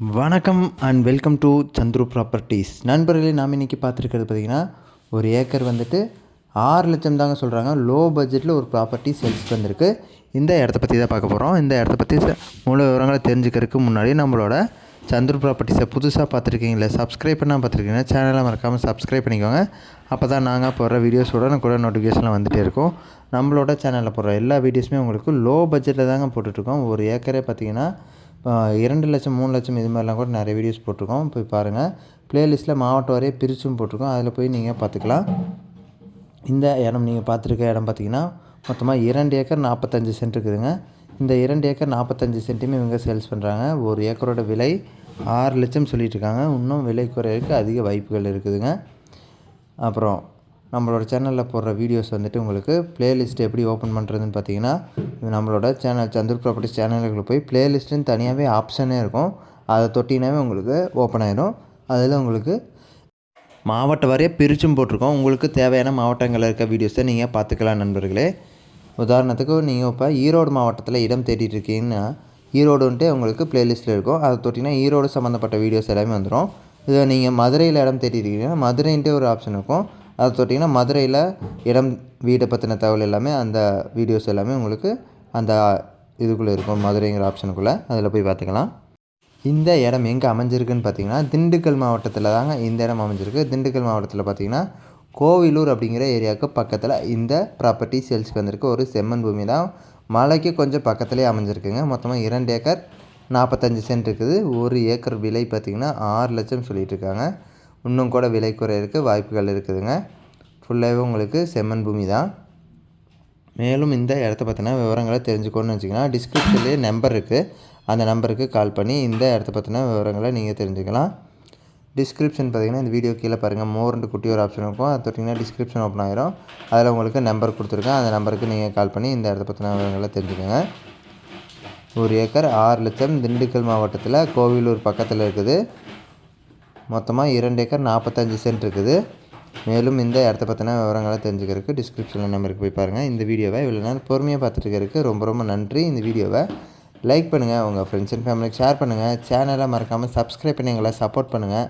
வணக்கம் and welcome to Chandru properties நண்பர்களே நாம் இன்றைக்கி பார்த்துருக்கிறது பார்த்திங்கன்னா ஒரு ஏக்கர் வந்துட்டு ஆறு லட்சம் தாங்க சொல்கிறாங்க லோ பட்ஜெட்டில் ஒரு ப்ராப்பர்ட்டி சேல்ஸ்க்கு வந்திருக்கு. இந்த இடத்த பற்றி தான் பார்க்க போகிறோம் இந்த இடத்த பற்றி ச- முழு விவரங்களை தெரிஞ்சுக்கிறதுக்கு முன்னாடி நம்மளோட சந்துரு ப்ராப்பர்ட்டிஸை புதுசாக பார்த்துருக்கீங்களா சப்ஸ்கிரைப் பண்ணால் பார்த்துருக்கீங்கன்னா சேனலை மறக்காமல் சப்ஸ்கிரைப் பண்ணிக்கோங்க. அப்போ தான் நாங்கள் போடுற வீடியோஸோட கூட நோட்டிஃபிகேஷன்லாம் வந்துகிட்டே இருக்கும். நம்மளோட சேனலில் போடுற எல்லா வீடியோஸுமே உங்களுக்கு லோ பட்ஜெட்டில் தாங்க போட்டுட்ருக்கோம் ஒரு ஏக்கரே பார்த்தீங்கன்னா இரண்டு லட்சம் மூணு லட்சம் இது மாதிரிலாம் கூட நிறைய வீடியோஸ் போட்டிருக்கோம். போய் பாருங்கள் ப்ளேலிஸ்ட்டில் மாவட்டம் வரைய பிரிச்சும் போட்டிருக்கோம். அதில் போய் நீங்கள் பார்த்துக்கலாம் இந்த இடம் நீங்கள் பார்த்துருக்க இடம் பார்த்தீங்கன்னா மொத்தமாக இரண்டு ஏக்கர் நாற்பத்தஞ்சு சென்ட் இருக்குதுங்க. இந்த இரண்டு ஏக்கர் நாற்பத்தஞ்சு சென்ட்டுமே இவங்க சேல்ஸ் பண்ணுறாங்க ஒரு ஏக்கரோட விலை ஆறு லட்சம் சொல்லிகிட்ருக்காங்க இன்னும் விலை குறையிறதுக்கு அதிக வாய்ப்புகள் இருக்குதுங்க. அப்புறம் நம்மளோட சேனலில் போடுற வீடியோஸ் வந்துட்டு உங்களுக்கு பிளேலிஸ்ட் எப்படி ஓப்பன் பண்ணுறதுன்னு பார்த்தீங்கன்னா நம்மளோட சேனல் சந்தூர் ப்ராப்பர்ட்டிஸ் சேனலுக்கு போய் பிளேலிஸ்ட்டுன்னு தனியாகவே ஆப்ஷனே இருக்கும். அதை தொட்டினாவே உங்களுக்கு ஓப்பன் ஆயிடும் அதில் உங்களுக்கு மாவட்ட வரைய பிரிச்சும் போட்டிருக்கோம். உங்களுக்கு தேவையான மாவட்டங்களில் இருக்க வீடியோஸை நீங்கள் பார்த்துக்கலாம் நண்பர்களே. உதாரணத்துக்கு நீங்கள் இப்போ ஈரோடு மாவட்டத்தில் இடம் தேடிட்டு இருக்கீங்கன்னா ஈரோடுன்ட்டு உங்களுக்கு பிளேலிஸ்ட்டில் இருக்கும். அதை தொட்டினா ஈரோடு சம்மந்தப்பட்ட வீடியோஸ் எல்லாமே வந்துடும் இதை நீங்கள் மதுரையில் இடம் தேடிட்டு இருக்கீங்கன்னா மதுரைன்ட்டு ஒரு ஆப்ஷன் இருக்கும். அதை தொட்டிங்கன்னா மதுரையில் இடம் வீடை பற்றின தகவல் எல்லாமே அந்த வீடியோஸ் எல்லாமே உங்களுக்கு அந்த இதுக்குள்ளே இருக்கும் மதுரைங்கிற ஆப்ஷனுக்குள்ளே அதில் போய் பார்த்துக்கலாம். இந்த இடம் எங்கே அமைஞ்சிருக்குன்னு பார்த்தீங்கன்னா திண்டுக்கல் மாவட்டத்தில் தாங்க இந்த இடம் அமைஞ்சிருக்கு. திண்டுக்கல் மாவட்டத்தில் பார்த்தீங்கன்னா கோவிலூர் அப்படிங்கிற ஏரியாவுக்கு பக்கத்தில் இந்த ப்ராப்பர்ட்டி சேல்ஸ்க்கு வந்திருக்கு. ஒரு செம்மண் பூமி தான். மலைக்கு கொஞ்சம் பக்கத்துலேயே அமைஞ்சிருக்குங்க. மொத்தமாக இரண்டு ஏக்கர் நாற்பத்தஞ்சு சென்ட் இருக்குது. ஒரு ஏக்கர் விலை பார்த்திங்கன்னா ஆறு லட்சம் சொல்லிகிட்டு இருக்காங்க. இன்னும் கூட விலை குறையிறதுக்கு வாய்ப்புகள் இருக்குதுங்க. ஃபுல்லாகவே உங்களுக்கு செம்மன் பூமி தான். மேலும் இந்த இடத்த பற்றின விவரங்களை தெரிஞ்சுக்கணும்னு வச்சிங்கன்னா டிஸ்கிரிப்ஷன்லேயே நம்பர் இருக்குது அந்த நம்பருக்கு கால் பண்ணி இந்த இடத்த பற்றின விவரங்களை நீங்கள் தெரிஞ்சுக்கலாம். டிஸ்கிரிப்ஷன் பார்த்தீங்கன்னா இந்த வீடியோ கீழே பாருங்கள் மோர்ண்டு குட்டி ஒரு ஆப்ஷன் இருக்கும். அது தொட்டிங்கன்னா டிஸ்கிரிப்ஷன் ஓப்பன் ஆகிரும் அதில் உங்களுக்கு நம்பர் கொடுத்துருக்கேன். அந்த நம்பருக்கு நீங்கள் கால் பண்ணி இந்த இடத்த பற்றின விவரங்களை தெரிஞ்சுக்கோங்க. ஒரு ஏக்கர் ஆறு லட்சம் திண்டுக்கல் மாவட்டத்தில் கோவிலூர் பக்கத்தில் இருக்குது. மொத்தமாக இரண்டு ஏக்கர் நாற்பத்தஞ்சு சென்ட் இருக்குது. மேலும் இந்த இடத்த பற்றின விவரங்களை தெரிஞ்சுக்கிறதுக்கு டிஸ்கிரிப்ஷனில் நம்பருக்கு போய் பாருங்கள் இந்த வீடியோவை இவ்வளோ நேரம் பொறுமையாக பார்த்துட்டு ரொம்ப ரொம்ப நன்றி. இந்த வீடியோவை லைக் பண்ணுங்கள் உங்கள் ஃப்ரெண்ட்ஸ் அண்ட் ஃபேமிலிக்கு ஷேர் பண்ணுங்கள் சேனலை மறக்காமல் சப்ஸ்கிரைப் பண்ணி எங்களை சப்போர்ட் பண்ணுங்கள்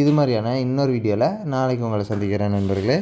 இது மாதிரியான இன்னொரு வீடியோவில் நாளைக்கு உங்களை சந்திக்கிறேன் நண்பர்களே.